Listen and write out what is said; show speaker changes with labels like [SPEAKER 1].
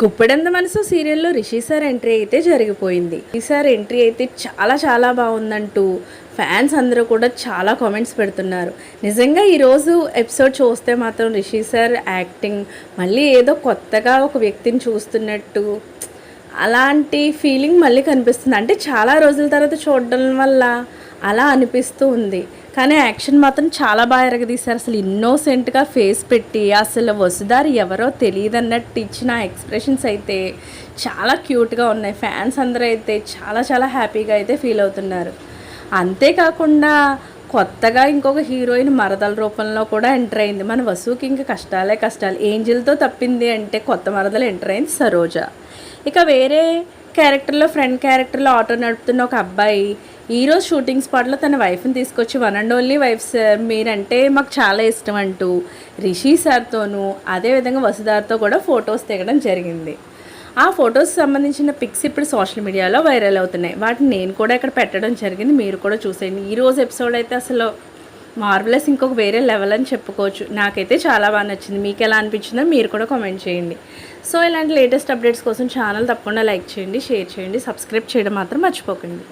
[SPEAKER 1] గుప్పెడంత మనసు సీరియల్లో Rishi sir entry అయితే జరిగిపోయింది. రిషి సార్ ఎంట్రీ అయితే చాలా చాలా బాగుందంటూ ఫ్యాన్స్ అందరూ కూడా చాలా కామెంట్స్ పెడుతున్నారు. నిజంగా ఈరోజు ఎపిసోడ్ చూస్తే మాత్రం రిషి సార్ యాక్టింగ్ మళ్ళీ ఏదో కొత్తగా ఒక వ్యక్తిని చూస్తున్నట్టు అలాంటి ఫీలింగ్ మళ్ళీ కనిపిస్తుంది. అంటే చాలా రోజుల తర్వాత చూడడం వల్ల అలా అనిపిస్తూ ఉంది. కానీ యాక్షన్ మాత్రం చాలా బాగా ఎరగదీశారు. అసలు ఇన్నోసెంట్గా ఫేస్ పెట్టి అసలు వసుదారి ఎవరో తెలియదన్నట్టు ఇచ్చిన ఎక్స్ప్రెషన్స్ అయితే చాలా క్యూట్గా ఉన్నాయి. ఫ్యాన్స్ అందరూ అయితే చాలా చాలా హ్యాపీగా అయితే ఫీల్ అవుతున్నారు. అంతేకాకుండా కొత్తగా ఇంకొక హీరోయిన్ మరదల రూపంలో కూడా ఎంటర్ అయింది. మన వసుకి ఇంకా కష్టాలే కష్టాలు. ఏంజిల్తో తప్పింది అంటే కొత్త మరదలు ఎంటర్ అయింది సరోజ. ఇక వేరే క్యారెక్టర్లో ఫ్రెండ్ క్యారెక్టర్లో ఆటో నడుపుతున్న ఒక అబ్బాయి ఈరోజు షూటింగ్ స్పాట్లో తన వైఫ్ని తీసుకొచ్చి one and only wife sir మీరంటే మాకు చాలా ఇష్టం అంటూ రిషి సార్తోనూ అదేవిధంగా వసుధార్తో కూడా ఫొటోస్ దిగడం జరిగింది. ఆ ఫొటోస్ సంబంధించిన పిక్స్ ఇప్పుడు సోషల్ మీడియాలో వైరల్ అవుతున్నాయి. వాటిని నేను కూడా ఇక్కడ పెట్టడం జరిగింది. మీరు కూడా చూసేయండి. ఈ రోజు ఎపిసోడ్ అయితే అసలు మార్వలెస్ ఇంకొక వేరే లెవెల్ అని చెప్పుకోవచ్చు. నాకైతే చాలా బాగా నచ్చింది. మీకు ఎలా అనిపించిందో మీరు కూడా కామెంట్ చేయండి. సో ఇలాంటి లేటెస్ట్ అప్డేట్స్ కోసం ఛానల్ తప్పకుండా లైక్ చేయండి షేర్ చేయండి సబ్స్క్రైబ్ చేయడం మాత్రం మర్చిపోకండి.